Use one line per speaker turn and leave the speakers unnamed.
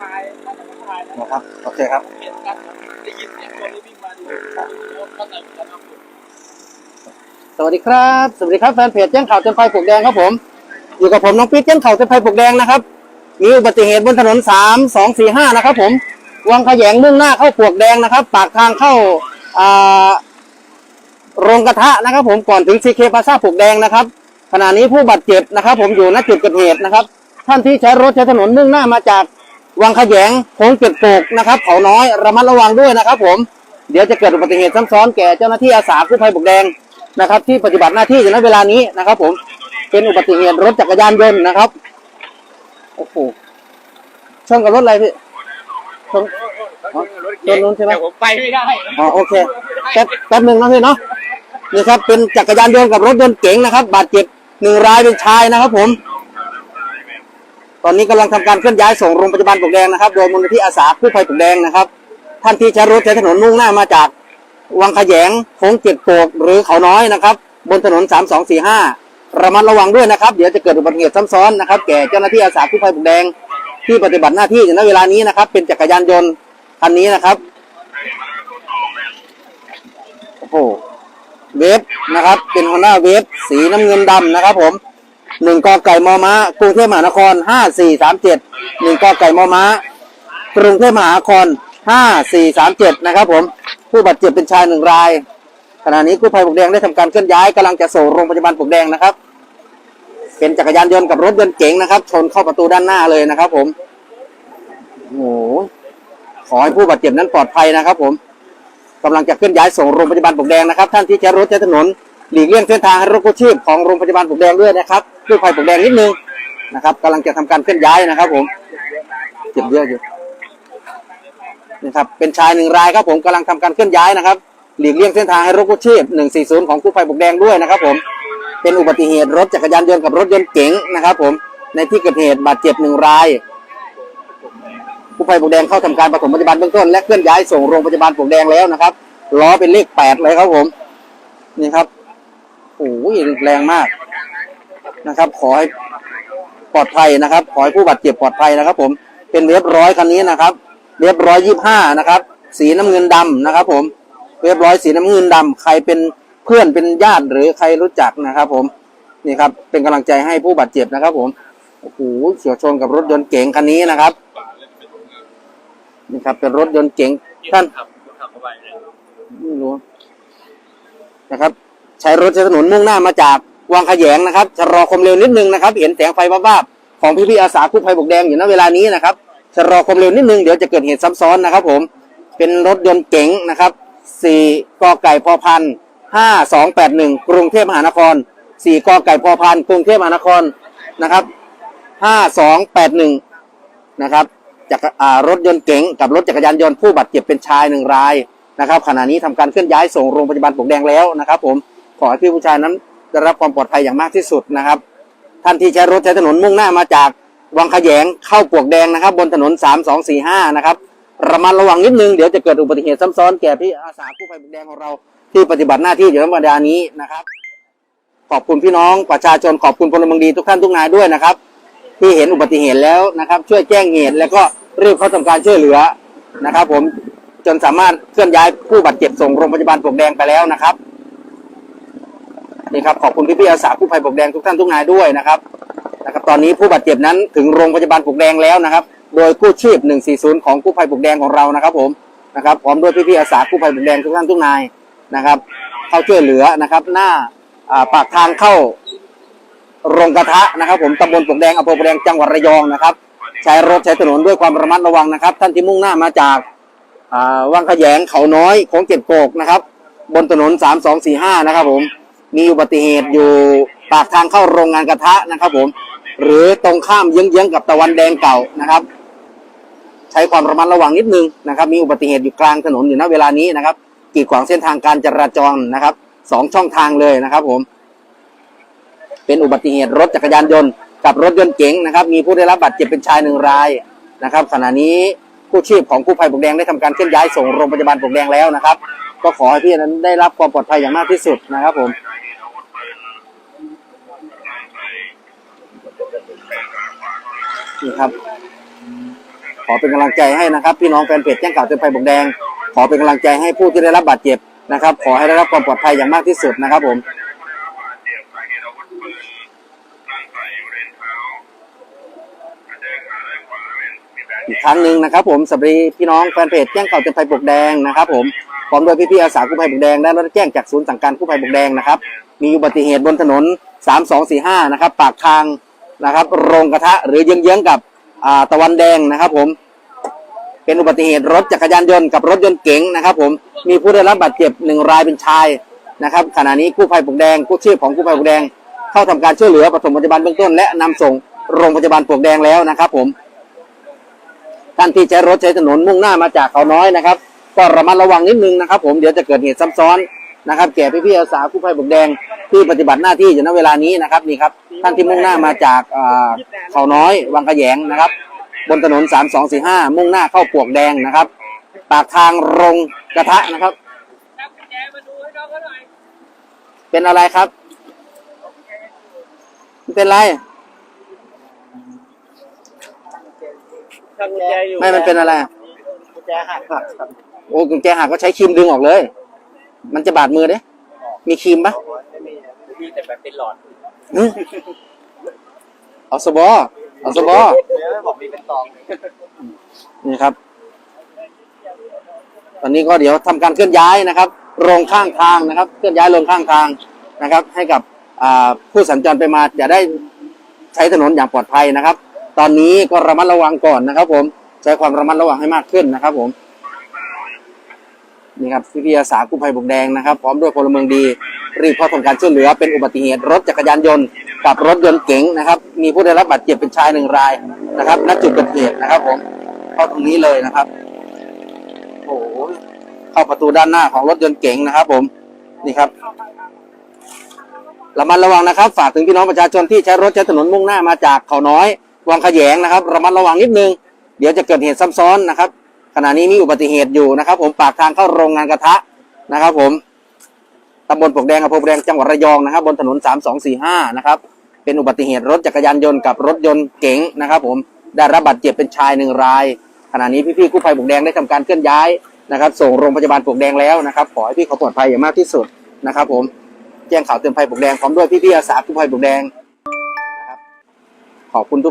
ถ่ายน่าจะมาถ่ายนะ
นะครับโอเคครับ
เปลี่ยนกันครับได้ยินเสียงคนที่วิ่งมาดูเข้าใจเหมือนกันครับ
สวัสดีครับสวัสดีครับแฟนเพจแจ้งข่าวเต็มไฟปลูกแดงครับผม อยู่กับผมน้องปิ๊ดแจ้งข่าวเต็มไฟปลูกแดงนะครับมีอุบัติเหตุบนถนนสามสองสี่ห้านะครับ ผมวังขยงมุ่งหน้าเข้าปลวกแดงนะครับ ปากทางเข้าอ่าโรงกระทะนะครับ ผมก่อนถึงซีเคพาซาปลวกแดงนะครับขณะนี้ผู้บาดเจ็บนะครับ ผมอยู่ณจุดเกิดเหตุนะครับ ท่านที่ใช้รถใช้ถนนมุ่งหน้ามาจาก วังขยงโค้งเจ็ดโปกนะครับ เขาน้อยระมัดระวังด้วยนะครับ ผมเดี๋ยวจะเกิดอุบัติเหตุซ้ำซ้อนแก่เจ้าหน้าที่อาสากู้ภัยปลวกแดงนะครับ ที่ปฏิบัติหน้าที่อยู่ณเวลานี้นะครับ ผมเป็นอุบัติเหตุรถจักรยานยนต์นะครับโอ้โหชนกับรถอะไรพี่ชน
รถนู้นใช่ไหมผมไปไม่ได้
อ๋อโอเคแป๊บแป๊บหนึ่งนะพี่เนาะนี่ครับเป็นจักรยานยนต์กับรถยนต์เก๋งนะครับ บาดเจ็บหนึ่งรายเป็นชายนะครับ ผม ตอนนี้กำลังทำการเคลื่อนย้ายส่งโรงพยาบาลปลวกแดงนะครับโดยมูลนิธิอาสากู้ภัยปลวกแดงนะครับ ท่านที่ใช้รถใช้ถนนมุ่งหน้ามาจากวังขยงโค้งเจ็ดโปกหรือเขาน้อยนะครับ บนถนนสามสองสี่ห้าระมัดระวังด้วยนะครับ เดี๋ยวจะเกิดอุบัติเหตุซ้ำซ้อนนะครับ แก่เจ้าหน้าที่อาสากู้ภัยปลวกแดง ที่ปฏิบัติหน้าที่อยู่ณเวลานี้นะครับ เป็นจักรยานยนต์คันนี้นะครับโอ้โหเวฟนะครับ เป็นฮอนด้าเวฟสีน้ำเงินดำนะครับผม หนึ่งกอไก่มอม้ากรุงเทพมหานครห้าสี่สามเจ็ดหนึ่งกอไก่มอม้ากรุงเทพมหานครห้าสี่สามเจ็ดนะครับ ผม ผู้บาดเจ็บเป็นชายหนึ่งราย ขณะนี้กู้ภัยปลวกแดงได้ทำการเคลื่อนย้ายกำลังจะส่งโรงพยาบาลปลวกแดงนะครับ เป็นจักรยานยนต์กับรถยนต์เก๋งนะครับชนเข้าประตูด้านหน้าเลยนะครับ ผมโอ้โหขอให้ผู้บาดเจ็บนั้นปลอดภัยนะครับ ผมกำลังจะเคลื่อนย้ายส่งโรงพยาบาลปลวกแดงนะครับ ท่านที่ใช้รถใช้ถนน หลีกเลี่ยงเส้นทางให้รถกู้ชีพของโรงพยาบาลปลวกแดงด้วยนะครับกู้ภัยปลวกแดงนิดนึงนะครับกำลังจะทำการเคลื่อนย้ายนะครับ ผมเจ็บเยอะอยู่นะครับเป็นชายหนึ่งรายครับผมกำลังทำการเคลื่อนย้ายนะครับ หลีกเลี่ยงเส้นทางให้รถกู้ชีพ 140 ของกู้ภัยปลวกแดงด้วยนะครับ ผมเป็นอุบัติเหตุรถจักรยานยนต์กับรถยนต์เก๋งนะครับ ผมในที่เกิดเหตุบาดเจ็บหนึ่งรายกู้ภัยปลวกแดงเข้าทำการปฐมพยาบาลเบื้องต้นและเคลื่อนย้ายส่งโรงพยาบาลปลวกแดงแล้วนะครับล้อเป็นเลขแปดเลยครับผมนี่ครับ โอ้ยแรงมากนะครับ ขอให้ปลอดภัยนะครับ ขอให้ผู้บาดเจ็บปลอดภัยนะครับ ผมเป็นเรียบร้อยคันนี้นะครับเรียบร้อยยี่ห้านะครับ สีน้ำเงินดำนะครับ ผมเรียบร้อยสีน้ำเงินดำใครเป็นเพื่อนเป็นญาติหรือใครรู้จักนะครับ ผมนี่ครับ เป็นกำลังใจให้ผู้บาดเจ็บนะครับ ผมโอ้โหเฉียวชนกับรถยนต์เก๋งคันนี้นะครับนี่ครับ เป็นรถยนต์เก๋งท่าน
ขับขับเข้าไปเลย
ไม่รู้นะครับ ใช้รถใช้ถนนมุ่งหน้ามาจากวังขยงนะครับชะลอความเร็วนิดนึงนะครับ เห็นแสงไฟบ้าบๆของพี่ๆอาสากู้ภัยบกแดงอยู่ณเวลานี้นะครับชะลอความเร็วนิดนึงเดี๋ยวจะเกิดเหตุซ้ำซ้อนนะครับ ผม เป็นรถยนต์เก๋งนะครับสี่กอไก่พอพันห้าสองแปดหนึ่งกรุงเทพมหานครสี่กอไก่พอพันกรุงเทพมหานครนะครับห้าสองแปดหนึ่งนะครับจากรถยนต์เก๋งกับรถจักรยานยนต์ผู้บาดเจ็บเป็นชายหนึ่งรายนะครับขณะนี้ทำการเคลื่อนย้ายส่งโรงพยาบาลปลวกแดงแล้วนะครับ ผม ขอให้พี่ผู้ชายนั้นได้รับความปลอดภัยอย่างมากที่สุดนะครับ ท่านที่ใช้รถใช้ถนนมุ่งหน้ามาจากวังขยงเข้าปวกแดงนะครับ บนถนนสามสองสี่ห้านะครับระมัดระวังนิดนึงเดี๋ยวจะเกิดอุบัติเหตุซ้ำซ้อนแก่พี่อาสากู้ภัยปวกแดงของเราที่ปฏิบัติหน้าที่อยู่ในวันนี้นะครับ ขอบคุณพี่น้องประชาชนขอบคุณพลเมืองดีทุกท่านทุกนายด้วยนะครับ ที่เห็นอุบัติเหตุแล้วนะครับ ช่วยแจ้งเหตุแล้วก็รีบเข้าทำการช่วยเหลือนะครับ ผมจนสามารถเคลื่อนย้ายผู้บาดเจ็บส่งโรงพยาบาลปวกแดงไปแล้วนะครับ นี่ครับขอบคุณพี่ๆอาสากู้ภัยปลวกแดงทุกท่านทุกนายด้วยนะครับนะครับ ตอนนี้ผู้บาดเจ็บนั้นถึงโรงพยาบาลปลวกแดงแล้วนะครับ โดยกู้ชีพ 140 ของกู้ภัยปลวกแดงของเรานะครับ ผมนะครับพร้อมด้วยพี่ๆอาสากู้ภัยปลวกแดงทุกท่านทุกนายนะครับ เข้าช่วยเหลือนะครับ หน้าปากทางเข้าโรงกระทะนะครับ ผมตำบลปลวกแดงอำเภอปลวกแดงจังหวัดระยองนะครับ ใช้รถใช้ถนนด้วยความระมัดระวังนะครับ ท่านที่มุ่งหน้ามาจากวังขยงเขาน้อยโค้งเจ็ดโกกนะครับ บนถนนสามสองสี่ห้านะครับผม มีอุบัติเหตุอยู่ปากทางเข้าโรงงานกระทะนะครับผมหรือตรงข้ามเยื้องๆกับตะวันแดงเก่านะครับ ใช้ความระมัดระวังนิดนึงนะครับ มีอุบัติเหตุอยู่กลางถนนอยู่ณเวลานี้นะครับ กีดขวางเส้นทางการจราจรนะครับสองช่องทางเลยนะครับ ผม เป็นอุบัติเหตุรถจักรยานยนต์กับรถยนต์เก๋งนะครับ มีผู้ได้รับบาดเจ็บเป็นชายหนึ่งรายนะครับ ขณะนี้กู้ชีพของกู้ภัยปลวกแดงได้ทำการเคลื่อนย้ายส่งโรงพยาบาลปลวกแดงแล้วนะครับ ก็ขอให้พี่นั้นได้รับความปลอดภัยอย่างมากที่สุดนะครับ ผม นี่ครับ ขอเป็นกำลังใจให้นะครับ พี่น้องแฟนเพจแจ้งข่าวเตือนภัยบกแดง ขอเป็นกำลังใจให้ผู้ที่ได้รับบาดเจ็บนะครับ ขอให้ได้รับความปลอดภัยอย่างมากที่สุดนะครับผม
เจ็บสาเหตุอาวุธปืนร่างกายอยู่เลนเท้าอาจจะขาด้านขวาเป็นมีแผล
อีกครั้งหนึ่งนะครับ ผมสวัสดีพี่น้องแฟนเพจแจ้งข่าวเตือนภัยบกแดงนะครับ ผมพร้อมด้วยพี่ๆอาสากู้ภัยบกแดงได้รับแจ้งจากศูนย์สั่งการกู้ภัยบกแดงนะครับ มีอุบัติเหตุบนถนน 3245 นะครับ ปากทาง นะครับ โรงกระทะหรือเยื้องๆกับอ่าตะวันแดงนะครับผมเป็นอุบัติเหตุรถจักรยานยนต์กับรถยนต์เก๋งนะครับ ผมมีผู้ได้รับบาดเจ็บหนึ่งรายเป็นชายนะครับ ขณะนี้กู้ภัยปวกแดงกู้ชีพของกู้ภัยปวกแดง เข้าทำการช่วยเหลือปฐมพยาบาลเบื้องต้น และนำส่งโรงพยาบาลปวกแดงแล้วนะครับ ผมท่านที่ใช้รถใช้ถนนมุ่งหน้ามาจากเขาน้อยนะครับ ก็ระมัดระวังนิดนึงนะครับ ผมเดี๋ยวจะเกิดเหตุซ้ำซ้อน นะครับแก่พี่ๆอาสากู้ภัยปลวกแดงที่ปฏิบัติหน้าที่อยู่ณเวลานี้นะครับนี่ครับท่านที่มุ่งหน้ามาจากอ่าเขาน้อย วังขยงนะครับ บนถนน 3245 มุ่งหน้าเข้าปลวกแดงนะครับ ปากทางโรงกระทะนะครับ
จับกุญแจมาดูให้น้องเขาหน่อย
เป็นอะไรครับ เป็นไร
จับกุญแจอยู่
ไม่มันเป็นอะไร
กุญแจหักครับ
โอ้กุญแจหักก็ใช้ครีมดึงออกเลย มันจะบาดมือเด้มีครีมปะ
ไม่มีมีแต่แบบเป็นหลอด
อืมเอาสบอเอาสบอ
เดี๋ยวบอกมีเป็นซอง
นี่ครับ ตอนนี้ก็เดี๋ยวทำการเคลื่อนย้ายนะครับโรงข้างทางนะครับ เคลื่อนย้ายโรงข้างทางนะครับ ให้กับอ่าผู้สัญจรไปมาจะได้ใช้ถนนอย่างปลอดภัยนะครับ ตอนนี้ก็ระมัดระวังก่อนนะครับ ผมใช้ความระมัดระวังให้มากขึ้นนะครับ ผม นี่ครับพี่พี่อาสากู้ภัยบกแดงนะครับ พร้อมด้วยพลเมืองดี รีบเข้าทำการช่วยเหลือเป็นอุบัติเหตุรถจักรยานยนต์กับรถยนต์เก๋งนะครับ มีผู้ได้รับบาดเจ็บเป็นชายหนึ่งรายนะครับณจุดเกิดเหตุนะครับผมเข้าตรงนี้เลยนะครับโอ้โหเข้าประตูด้านหน้าของรถยนต์เก๋งนะครับ ผมนี่ครับระมัดระวังนะครับ ฝากถึงพี่น้องประชาชนที่ใช้รถใช้ถนนมุ่งหน้ามาจากเขาน้อย วังขยงนะครับ ระมัดระวังนิดนึง เดี๋ยวจะเกิดเหตุซ้ำซ้อนนะครับ ขณะนี้มีอุบัติเหตุอยู่นะครับ ผมปากทางเข้าโรงงานกระทะนะครับ ผมตำบลปวกแดงอำเภอปวกแดงจังหวัดระยองนะครับ บนถนน 3245 นะครับ เป็นอุบัติเหตุรถจักรยานยนต์กับรถยนต์เก๋งนะครับ ผมได้รับบาดเจ็บเป็นชายหนึ่งราย ขณะนี้พี่ๆกู้ภัยปวกแดงได้ทำการเคลื่อนย้ายนะครับ ส่งโรงพยาบาลปวกแดงแล้วนะครับขอให้พี่เขาปลอดภัยอย่างมากที่สุดนะครับ ผมแจ้งข่าวเตือนภัยปวกแดงพร้อมด้วยพี่ๆอาสากู้ภัยปวกแดงนะครับขอบคุณทุก